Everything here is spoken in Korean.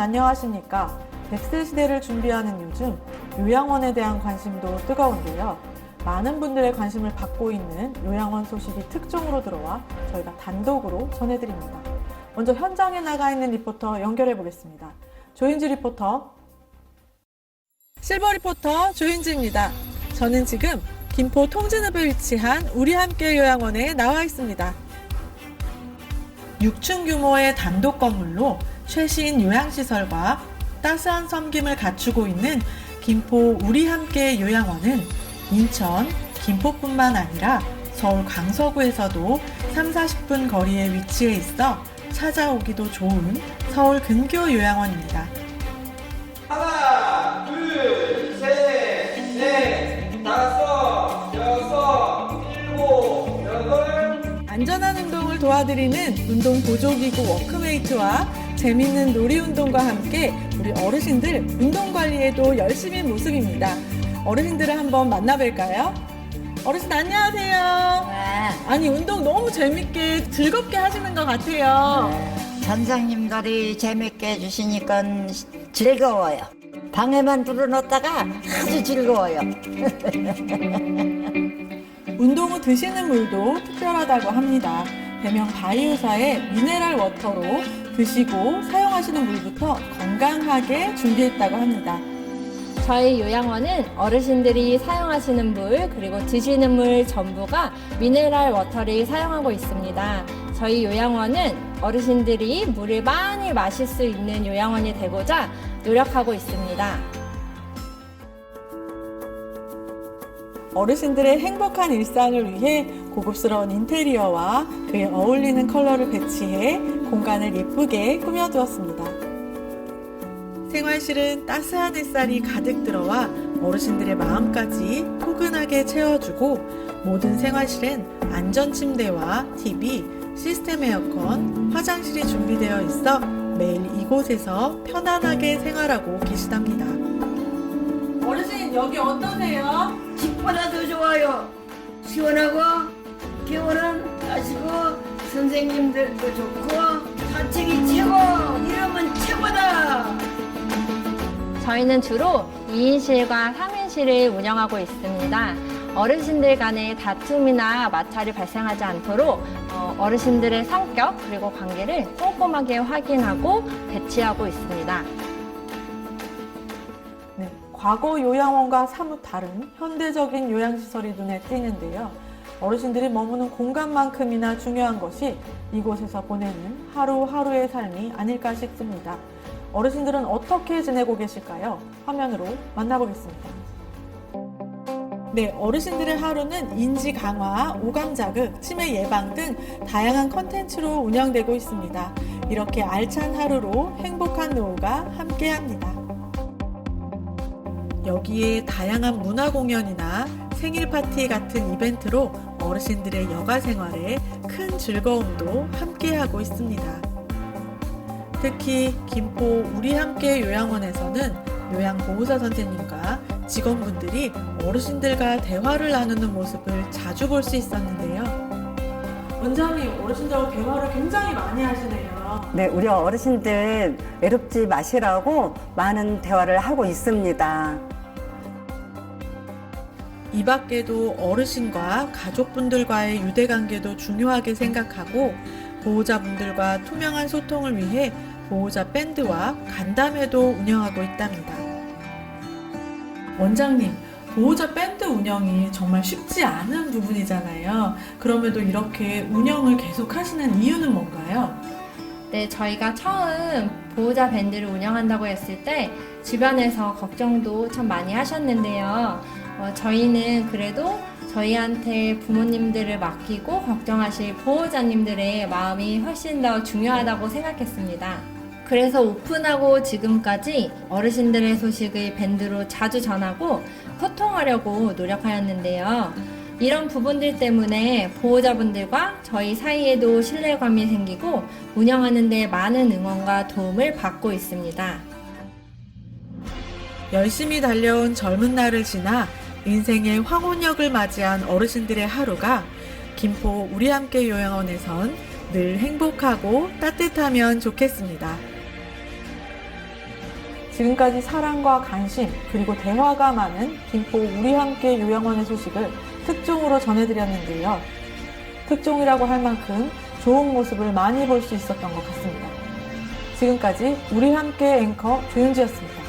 안녕하십니까. 100세 시대를 준비하는 요즘 요양원에 대한 관심도 뜨거운데요. 많은 분들의 관심을 받고 있는 요양원 소식이 특종으로 들어와 저희가 단독으로 전해드립니다. 먼저 현장에 나가 있는 리포터 연결해 보겠습니다. 조인지 리포터. 실버 리포터 조인지입니다. 저는 지금 김포 통진읍에 위치한 우리 함께 요양원에 나와 있습니다. 6층 규모의 단독 건물로 최신 요양시설과 따스한 섬김을 갖추고 있는 김포 우리 함께 요양원은 인천, 김포뿐만 아니라 서울 강서구에서도 3, 40분 거리에 위치해 있어 찾아오기도 좋은 서울 근교 요양원입니다. 하나, 둘, 셋, 넷, 다섯, 여섯, 일곱, 여덟. 안전한 운동을 도와드리는 운동 보조기구 워크메이트와 재밌는 놀이 운동과 함께 우리 어르신들 운동 관리에도 열심히 모습입니다. 어르신들을 한번 만나뵐까요? 어르신 안녕하세요. 네. 아니 운동 너무 재밌게 즐겁게 하시는 것 같아요. 전장님들이 재밌게 해주시니까 즐거워요. 방에만 들어놓다가 아주 즐거워요. 운동 후 드시는 물도 특별하다고 합니다. 배명 바이오사의 미네랄 워터로 드시고 사용하시는 물부터 건강하게 준비했다고 합니다. 저희 요양원은 어르신들이 사용하시는 물 그리고 드시는 물 전부가 미네랄 워터를 사용하고 있습니다. 저희 요양원은 어르신들이 물을 많이 마실 수 있는 요양원이 되고자 노력하고 있습니다. 어르신들의 행복한 일상을 위해 고급스러운 인테리어와 그에 어울리는 컬러를 배치해 공간을 예쁘게 꾸며두었습니다. 생활실은 따스한 햇살이 가득 들어와 어르신들의 마음까지 포근하게 채워주고 모든 생활실엔 안전 침대와 TV, 시스템 에어컨, 화장실이 준비되어 있어 매일 이곳에서 편안하게 생활하고 계시답니다. 어르신 여기 어떠세요? 집보다도 좋아요. 시원하고 겨울은 따시고 선생님들도 좋고 산책이 최고 이러면 최고다. 저희는 주로 2인실과 3인실을 운영하고 있습니다. 어르신들 간의 다툼이나 마찰이 발생하지 않도록 어, 어르신들의 성격 그리고 관계를 꼼꼼하게 확인하고 배치하고 있습니다. 네, 과거 요양원과 사뭇 다른 현대적인 요양시설이 눈에 띄는데요. 어르신들이 머무는 공간만큼이나 중요한 것이 이곳에서 보내는 하루하루의 삶이 아닐까 싶습니다. 어르신들은 어떻게 지내고 계실까요? 화면으로 만나보겠습니다. 네, 어르신들의 하루는 인지 강화, 오감 자극, 치매 예방 등 다양한 컨텐츠로 운영되고 있습니다. 이렇게 알찬 하루로 행복한 노후가 함께합니다. 여기에 다양한 문화 공연이나 생일 파티 같은 이벤트로 어르신들의 여가 생활에 큰 즐거움도 함께하고 있습니다. 특히 김포 우리 함께 요양원에서는 요양보호사 선생님과 직원분들이 어르신들과 대화를 나누는 모습을 자주 볼 수 있었는데요. 원장님, 어르신들하고 대화를 굉장히 많이 하시네요. 네, 우리 어르신들 외롭지 마시라고 많은 대화를 하고 있습니다. 이 밖에도 어르신과 가족분들과의 유대관계도 중요하게 생각하고 보호자분들과 투명한 소통을 위해 보호자 밴드와 간담회도 운영하고 있답니다. 원장님, 보호자 밴드 운영이 정말 쉽지 않은 부분이잖아요. 그럼에도 이렇게 운영을 계속 하시는 이유는 뭔가요? 네, 저희가 처음 보호자 밴드를 운영한다고 했을 때 주변에서 걱정도 참 많이 하셨는데요. 어, 저희는 그래도 저희한테 부모님들을 맡기고 걱정하실 보호자님들의 마음이 훨씬 더 중요하다고 생각했습니다. 그래서 오픈하고 지금까지 어르신들의 소식을 밴드로 자주 전하고 소통하려고 노력하였는데요. 이런 부분들 때문에 보호자분들과 저희 사이에도 신뢰감이 생기고 운영하는 데 많은 응원과 도움을 받고 있습니다. 열심히 달려온 젊은 날을 지나 인생의 황혼역을 맞이한 어르신들의 하루가 김포 우리 함께 요양원에선 늘 행복하고 따뜻하면 좋겠습니다. 지금까지 사랑과 관심 그리고 대화가 많은 김포 우리 함께 요양원의 소식을 특종으로 전해드렸는데요. 특종이라고 할 만큼 좋은 모습을 많이 볼 수 있었던 것 같습니다. 지금까지 우리 함께 앵커 조윤지였습니다.